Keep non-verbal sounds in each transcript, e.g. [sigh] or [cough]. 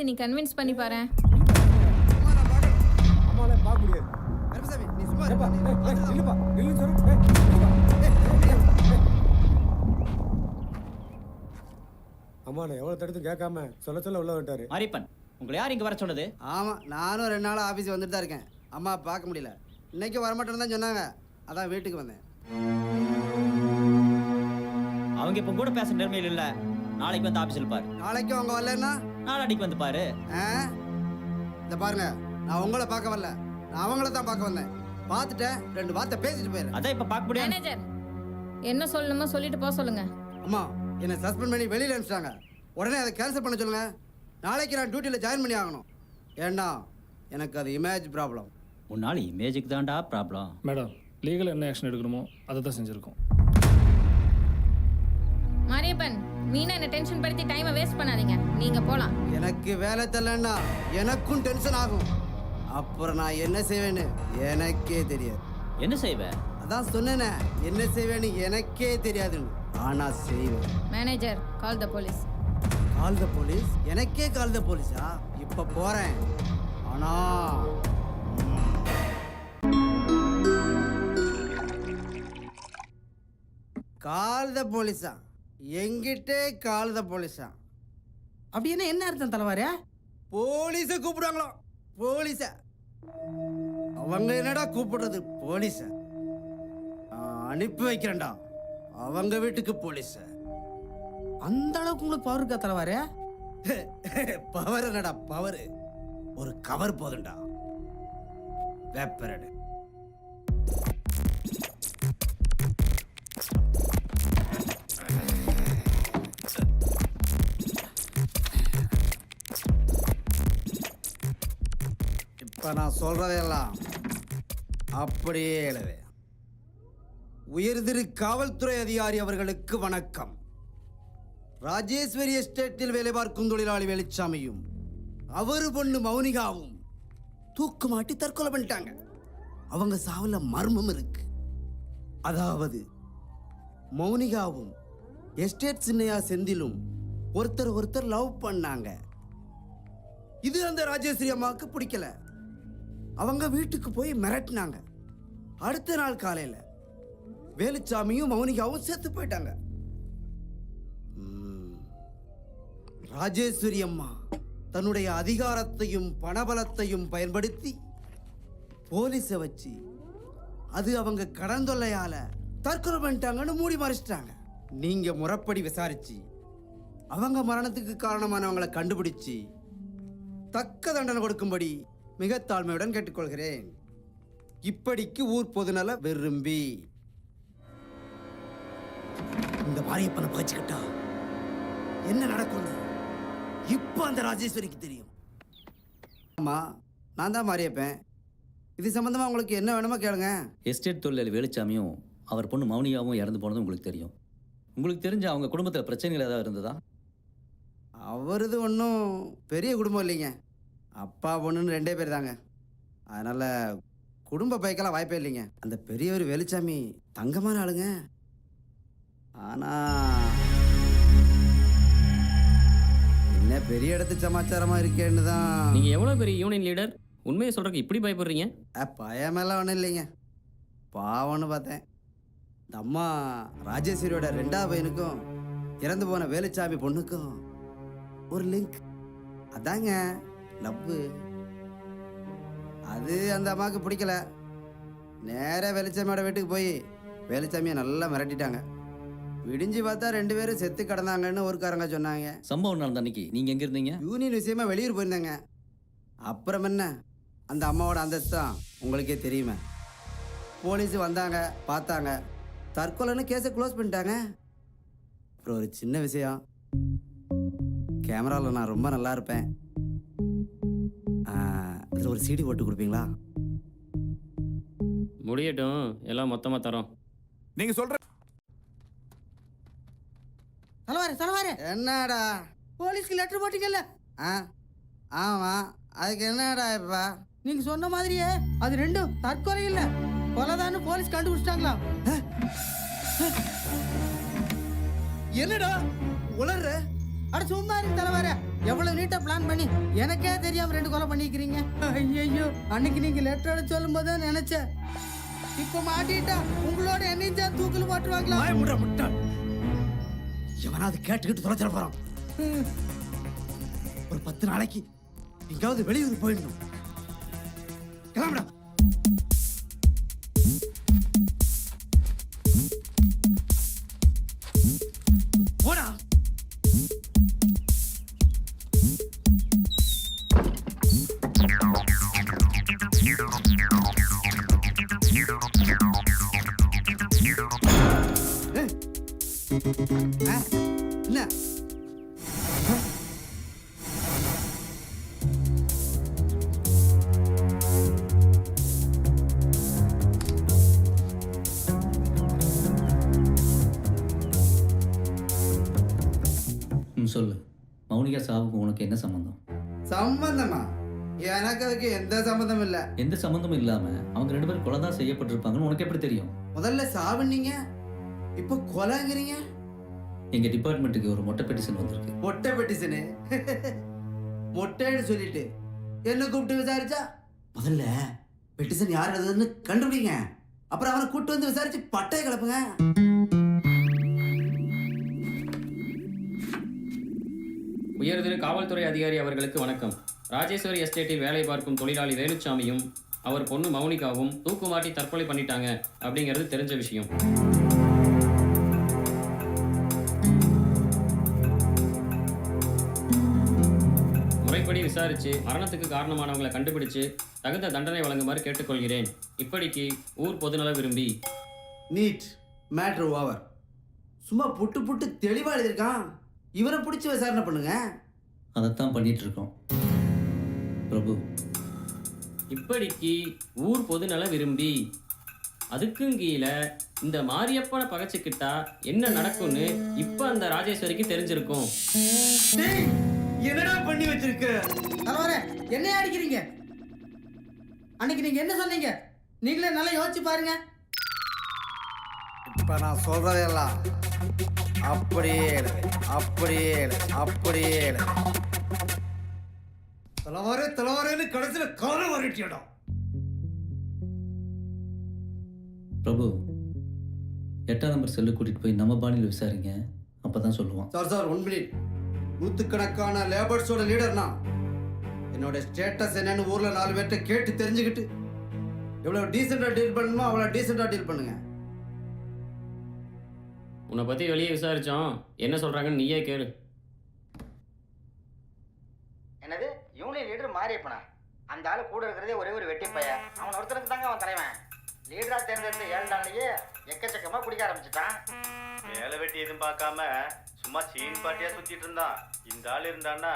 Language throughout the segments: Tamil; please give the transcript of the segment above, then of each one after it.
பேசி நீ கன்வின்ஸ் பண்ணி பாரு. அம்மா நான் எவ்வளவு தடுத்து கேட்காம சொல்ல சொல்ல உள்ள விட்டாரு மாரியப்பன் உங்களை யார் இங்க வர சொன்னது? ஆமா நானும் ரெண்டு நாள் ஆபீஸ் வந்துட்டு தான் இருக்கேன். அம்மா பார்க்க முடியல. இன்னைக்கு வரமாட்டேன்னு தான் சொன்னாங்க. அதான் வீட்டுக்கு வந்தேன். அவங்க இப்ப கூட பேசுற நிலைமையில் இல்ல. நாளைக்கு வந்து ஆபீஸ்ல பாரு நாளைக்கு அவங்க வரலன்னா நாளாடிக்கு வந்து பாரு. ஆ? இந்த பாருங்க நான் உங்களை பார்க்க வரல. நான் அவங்கள தான் பார்க்க வந்தேன். பார்த்துட்டேன் ரெண்டு வார்த்தை பேசிட்டு போயிடுறேன் அதான் இப்ப பார்க்க முடியாது மேனேஜர் என்ன சொல்லணுமோ சொல்லிட்டு போக சொல்லுங்க. அம்மா என்னை சஸ்பெண்ட் பண்ணி வெளியில் அனுப்பிச்சிட்டாங்க. உடனே அதை கேன்சல் பண்ண சொல்லுங்க. நாளைக்கு நான் டியூட்டியில் ஜாயின் பண்ணி ஆகணும். ஏன்னா எனக்கு அது இமேஜ் ப்ராப்ளம் உன்னால இமேஜுக்கு தான்டா ப்ராப்ளம் மேடம் லீகல் என்ன ஆக்ஷன் எடுக்கணுமோ அதை தான் செஞ்சுருக்கோம். மாரியப்பன் மீனா என்ன டென்ஷன் படுத்தி டைமை வேஸ்ட் பண்ணாதீங்க. நீங்க போலாம். எனக்கு வேலை தெரியலன்னா எனக்கும் டென்ஷன் ஆகும். அப்புறம் நான் என்ன செய்வேன்னு எனக்கே தெரியாது. என்ன செய்வ? அதான் சொன்னேனே என்ன செய்வேன்னு எனக்கே தெரியாதுன்னு. ஆனா செய்வேன். Manager call the police call the police எனக்கே கால் த போலீஸா இப்ப போறேன். ஆனா கால் த போலீஸா எங்கிட்டே கால் த போலீஸா? அப்படின்னா என்ன அர்த்தம் தலைவாரே? போலீஸை கூப்பிடுவாங்களோ? போலீஸ. அவங்க என்னடா கூப்பிடுறது? போலீஸ. அனுப்பி வைக்கிறேன்டா. அவங்க வீட்டுக்கு போலீஸ. அந்த அளவுக்கு உங்களுக்கு பவர் இருக்கா தலைவாரே? பவர் [laughs] என்னடா? பவர் ஒரு கவர் போதும்டா. வேப்பரடு. இப்போ நான் சொல்கிறதெல்லாம் அப்படியே எழுது. உயர்திரு காவல்துறை அதிகாரி அவர்களுக்கு வணக்கம். ராஜேஸ்வரி எஸ்டேட்டில் வேலை பார்க்கும் தொழிலாளி வெளிச்சாமியும் அவரு பொண்ணு மௌனிகாவும் தூக்கு மாட்டி தற்கொலை பண்ணிட்டாங்க. அவங்க சாவில் மர்மம் இருக்கு. அதாவது மௌனிகாவும் எஸ்டேட் சின்னையா செந்திலும் ஒருத்தர் ஒருத்தர் லவ் பண்ணாங்க. இது அந்த ராஜேஸ்வரி அம்மாவுக்கு பிடிக்கல. அவங்க வீட்டுக்கு போய் மிரட்டினாங்க. அடுத்த நாள் காலையில வேலுச்சாமியும் மௌனிகாவும் சேர்த்து போயிட்டாங்க. ராஜேஸ்வரி அம்மா தன்னுடைய அதிகாரத்தையும் பணபலத்தையும் பயன்படுத்தி போலீஸை வச்சு அது அவங்க கடன் தொல்லையால தற்கொலை பண்ணிட்டாங்கன்னு மூடி மறைச்சிட்டாங்க. நீங்க முறப்படி விசாரிச்சு அவங்க மரணத்துக்கு காரணமானவங்களை கண்டுபிடிச்சு தக்க தண்டனை கொடுக்கும்படி மிக தாழ்மையுடன் கேட்டுக்கொள்கிறேன். இப்படிக்கு ஊர் பொதுநல விரும்பி. இந்த மாரியப்பனை பகிச்சுக்கிட்டா என்ன நடக்கும்னு இப்போ அந்த ராஜேஸ்வரிக்கு தெரியும். ஆமா நான் தான் மாரியப்பன். இது சம்பந்தமா உங்களுக்கு என்ன வேணுமோ கேளுங்க. எஸ்டேட் தொழிலாளி வேலுச்சாமியும் அவர் பொண்ணு மௌனியாவும் இறந்து போனது உங்களுக்கு தெரியும். உங்களுக்கு தெரிஞ்ச அவங்க குடும்பத்தில் பிரச்சனைகள் ஏதாவது இருந்ததா? அவரது ஒன்றும் பெரிய குடும்பம் இல்லைங்க. அப்பா பொண்ணுன்னு ரெண்டே பேர் தாங்க. அதனால் குடும்ப பைக்கெல்லாம் வாய்ப்பே இல்லைங்க. அந்த பெரியவர் வெளிச்சாமி தங்கமான ஆளுங்க. ஆனால் என்ன பெரிய இடத்து சமாச்சாரமாக இருக்கேன்னு தான். நீங்க எவ்வளவு பெரிய யூனியன் லீடர் உண்மையை சொல்றதுக்கு இப்படி பயப்படுறீங்க? பயமெல்லாம் ஒன்றும் இல்லைங்க. பாவம்னு பார்த்தேன். இந்த அம்மா ராஜேஸ்வரியோட ரெண்டாவது பையனுக்கும் இறந்து போன வேலுச்சாமி பொண்ணுக்கும் ஒரு லிங்க் அதாங்க லவ்வு அது அந்த அம்மாவுக்கு பிடிக்கல. நேராக வேலுச்சாமியோட வீட்டுக்கு போய் வேலுச்சாமியை நல்லா மிரட்டிட்டாங்க. விடிஞ்சு பார்த்தா ரெண்டு பேரும் செத்து கிடந்தாங்கன்னு ஊருக்காரங்க சொன்னாங்க. சம்பவம் நடந்த அன்னைக்கு? நீங்கள் எங்கே இருந்தீங்க? யூனியன் விஷயமா வெளியூர் போயிருந்தேங்க. அப்புறம் என்ன? அந்த அம்மாவோட அந்தஸ்து தான் உங்களுக்கே தெரியுமே. போலீஸ் வந்தாங்க பார்த்தாங்க. தற்கொலைன்னு கேஸை க்ளோஸ் பண்ணிட்டாங்க. அப்புறம் ஒரு சின்ன விஷயம். கேமராவில் நான் ரொம்ப நல்லா இருப்பேன். அதில் ஒரு சிடி போட்டு கொடுப்பீங்களா? முடியட்டும். எல்லாம் மொத்தமா தரோம். நீங்க சொல்ற தலைவாரு தலைவாரு. என்னடா? போலீஸ்க்கு லெட்டர் போட்டீங்கல்ல? ஆ ஆமாம் அதுக்கு என்னடா இப்போ? நீங்க சொன்ன மாதிரியே அது ரெண்டும் தற்கொலை இல்ல. கொலைதான்னு போலீஸ் கண்டுபிடிச்சிட்டாங்களா? என்னடா? உளர்ற? அட சும்மா இருக்கு தலைவர எவ்வளவு நீட்டா பிளான் பண்ணி எனக்கே தெரியாம ரெண்டு கொலை பண்ணிக்கிறீங்க. ஐயோ அன்னைக்கு நீங்க லெட்டரோட சொல்லும் போது நினைச்சேன். இப்ப மாட்டிட்டா உங்களோட என்னையும் சேர்த்து தூக்கில் போட்டுருவாங்களா? எவனாவது கேட்டுக்கிட்டு தொலைச்சிட போறான். ஒரு பத்து நாளைக்கு எங்காவது வெளியூர் போயிடணும். கிளம்புடா. மௌனிகா சாவுக்கு உனக்கு என்ன சம்மந்தம் சம்பந்தமா எனக்கு அதுக்கு எந்த சம்பந்தம் இல்ல எந்த சம்மந்தமும் இல்லாமல் அவங்க ரெண்டு பேரும் கொலை தான் செய்யப்பட்டிருப்பாங்கன்னு உனக்கு எப்படி தெரியும் முதல்ல சாவுனீங்க இப்போ கொலைங்கிறீங்க எங்கள் டிபார்ட்மெண்ட்டுக்கு ஒரு மொட்டை பெட்டிஷன் வந்திருக்கு மொட்டை பெட்டிசனு மொட்டைன்னு சொல்லிட்டு என்ன கூப்பிட்டு விசாரிச்சா முதல்ல பெட்டிசன் யார் எழுதுன்னு கண்டுபிடிங்க அப்புறம் அவனை கூட்டு வந்து விசாரிச்சு பட்டையை கிளப்புங்க உயர்திரு காவல்துறை அதிகாரி அவர்களுக்கு வணக்கம். ராஜேஸ்வரி எஸ்டேட்டில் வேலை பார்க்கும் தொழிலாளி வேலுச்சாமியும் அவர் பொண்ணு மௌனிகாவும் தூக்குமாட்டி தற்கொலை பண்ணிட்டாங்க அப்படிங்கிறது தெரிஞ்ச விஷயம். முறைப்படி விசாரிச்சு மரணத்துக்கு காரணமானவங்களை கண்டுபிடிச்சு தகுந்த தண்டனை வழங்குமாறு கேட்டுக்கொள்கிறேன். இப்படிக்கு ஊர் பொதுநல விரும்பி. Neat matter over. சும்மா புட்டு புட்டு தெளிவாக எழுதியிருக்கான். இவரை பிடிச்சி விசாரணை பண்ணுங்க. அதைத்தான் பண்ணிட்டு இருக்கோம் பிரபு. இப்படிக்கு ஊர் பொதுநல விரும்பி அதுக்கும் கீழே இந்த மாரியப்பனை பகைச்சுக்கிட்டா என்ன நடக்கும்னு இப்ப அந்த ராஜேஸ்வரிக்கு தெரிஞ்சிருக்கும். டேய், என்னடா பண்ணி வச்சிருக்க? தலைவர என்னைய அடிக்கிறீங்க? அன்னைக்கு நீங்க என்ன சொன்னீங்க? நீங்களே நல்லா யோசிச்சு பாருங்க. இப்ப நான் சொல்றதெல்லாம் அப்படியே அப்படியே அப்படியே. தலைவாரே தலைவாரேன்னு கடைசியில காலம் வரட்டியடா பிரபு எட்டாம் நம்பர் செல்லு கூட்டிகிட்டு போய் நம்ம பாணியில் விசாரிங்க. அப்போ தான் சொல்லுவான். சார் சார் ஒன் மினிட் நூற்றுக்கணக்கான லேபர்ஸோட லீடர்னா என்னோட ஸ்டேட்டஸ் என்னன்னு ஊர்ல நாலு பேர்ட்ட கேட்டு தெரிஞ்சுக்கிட்டு எவ்வளவு டீசெண்டா டீல் பண்ணணுமோ அவ்வளோ டீசெண்டா டீல் பண்ணுங்க. உன்னை பத்தி வெளியே விசாரிச்சோம். என்ன சொல்றாங்கன்னு நீயே கேளு. என்னது? யூனியன் லீடர் மாறியப்பனா அந்த ஆளு கூட இருக்கிறதே ஒரே ஒரு வெட்டி பையன். அவன் ஒருத்தருக்கு தாங்க அவன் தலைவன். லீடரா தேர்ந்தெடுத்த ஏழு நாள்லயே எக்கச்சக்கமா குடிக்க ஆரம்பிச்சிட்டான். வேலை வெட்டி எதுவும் பார்க்காம சும்மா சீன் பாட்டியா சுத்திட்டு இருந்தான். இந்த ஆள் இருந்தான்னா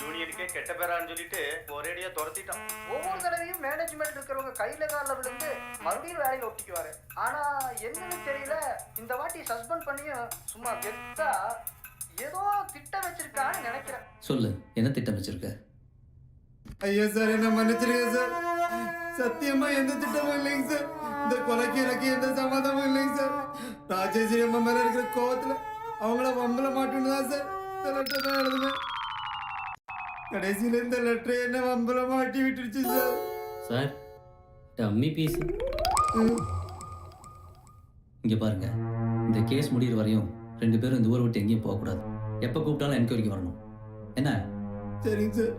யூனியனுக்கே கெட்ட பேரான்னு சொல்லிட்டு ஒரேடியா துரத்திட்டான். ஒவ்வொரு தடவையும் மேனேஜ்மெண்ட் இருக்கிறவங்க கையில காலில் விழுந்து மறுபடியும் வேலையில ஒட்டிக்குவாரு. ஆனா என்னன்னு தெரியல இந்த வாட்டி சஸ்பெண்ட் பண்ணியும் சும்மா கெத்தா ஏதோ திட்டம் வச்சிருக்கான்னு நினைக்கிறேன். சொல்லு என்ன திட்டம் வச்சிருக்க? ஐயா சார் என்ன மன்னிச்சிருங்க சார். சத்தியமா எந்த திட்டமும் இல்லைங்க சார். இந்த கொலைக்கு எனக்கு எந்த சம்மந்தமும் இல்லைங்க சார். ராஜேஸ்வரி அம்மா மேல இருக்கிற கோவத்துல அவங்கள வம்பல மாட்டேன்னு தான் சார். இந்த லெட்டர் தான் எழுதுனேன். கடைசியில இந்த லெட்டரை என்ன வம்பல மாட்டி விட்டுருச்சு சார். Sir dummy piece. இங்கே பாருங்க. இந்த கேஸ் முடியிற வரையும் ரெண்டு பேரும் இந்த ஊரை விட்டு எங்கேயும் போகக்கூடாது. எப்போ கூப்பிட்டாலும் என்கொயரிக்கு வரணும். என்ன? சரிங்க சார்.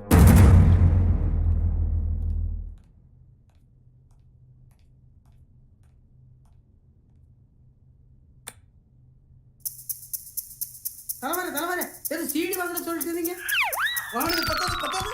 சொல்லிட்டு இருந்தீங்க? வாங்கினது பத்தாது பத்தாது.